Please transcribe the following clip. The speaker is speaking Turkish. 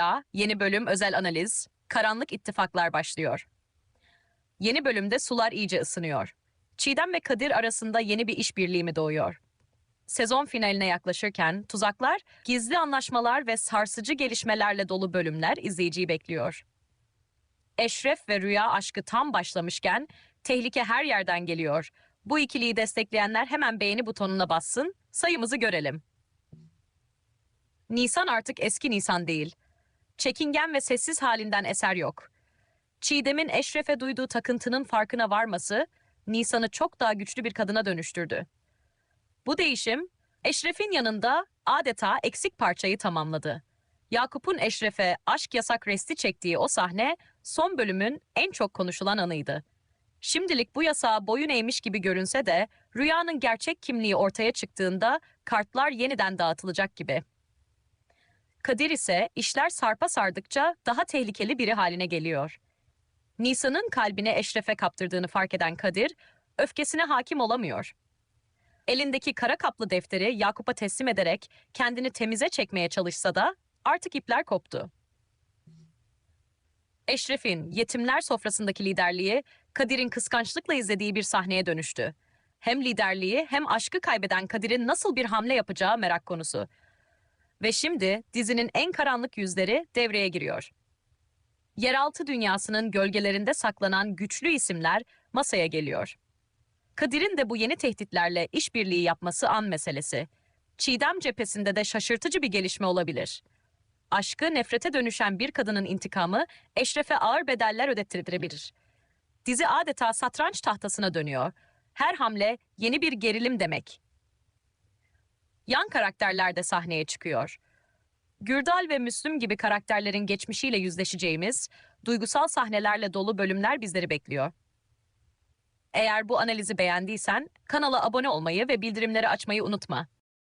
Rüya, yeni bölüm özel analiz, karanlık ittifaklar başlıyor. Yeni bölümde sular iyice ısınıyor. Çiğdem ve Kadir arasında yeni bir işbirliği mi doğuyor? Sezon finaline yaklaşırken tuzaklar, gizli anlaşmalar ve sarsıcı gelişmelerle dolu bölümler izleyiciyi bekliyor. Eşref ve Rüya aşkı tam başlamışken tehlike her yerden geliyor. Bu ikiliyi destekleyenler hemen beğeni butonuna bassın, sayımızı görelim. Nisan artık eski Nisan değil. Çekingen ve sessiz halinden eser yok. Çiğdem'in Eşref'e duyduğu takıntının farkına varması, Nisan'ı çok daha güçlü bir kadına dönüştürdü. Bu değişim, Eşref'in yanında adeta eksik parçayı tamamladı. Yakup'un Eşref'e aşk yasak resti çektiği o sahne, son bölümün en çok konuşulan anıydı. Şimdilik bu yasağa boyun eğmiş gibi görünse de, rüyanın gerçek kimliği ortaya çıktığında kartlar yeniden dağıtılacak gibi. Kadir ise işler sarpa sardıkça daha tehlikeli biri haline geliyor. Nisan'ın kalbine Eşref'e kaptırdığını fark eden Kadir, öfkesine hakim olamıyor. Elindeki kara kaplı defteri Yakup'a teslim ederek kendini temize çekmeye çalışsa da artık ipler koptu. Eşref'in yetimler sofrasındaki liderliği Kadir'in kıskançlıkla izlediği bir sahneye dönüştü. Hem liderliği hem aşkı kaybeden Kadir'in nasıl bir hamle yapacağı merak konusu. Ve şimdi dizinin en karanlık yüzleri devreye giriyor. Yeraltı dünyasının gölgelerinde saklanan güçlü isimler masaya geliyor. Kadir'in de bu yeni tehditlerle işbirliği yapması an meselesi. Çiğdem cephesinde de şaşırtıcı bir gelişme olabilir. Aşkı nefrete dönüşen bir kadının intikamı Eşref'e ağır bedeller ödettirebilir. Dizi adeta satranç tahtasına dönüyor. Her hamle yeni bir gerilim demek. Yan karakterler de sahneye çıkıyor. Gürdal ve Müslüm gibi karakterlerin geçmişiyle yüzleşeceğimiz, duygusal sahnelerle dolu bölümler bizleri bekliyor. Eğer bu analizi beğendiysen kanala abone olmayı ve bildirimleri açmayı unutma.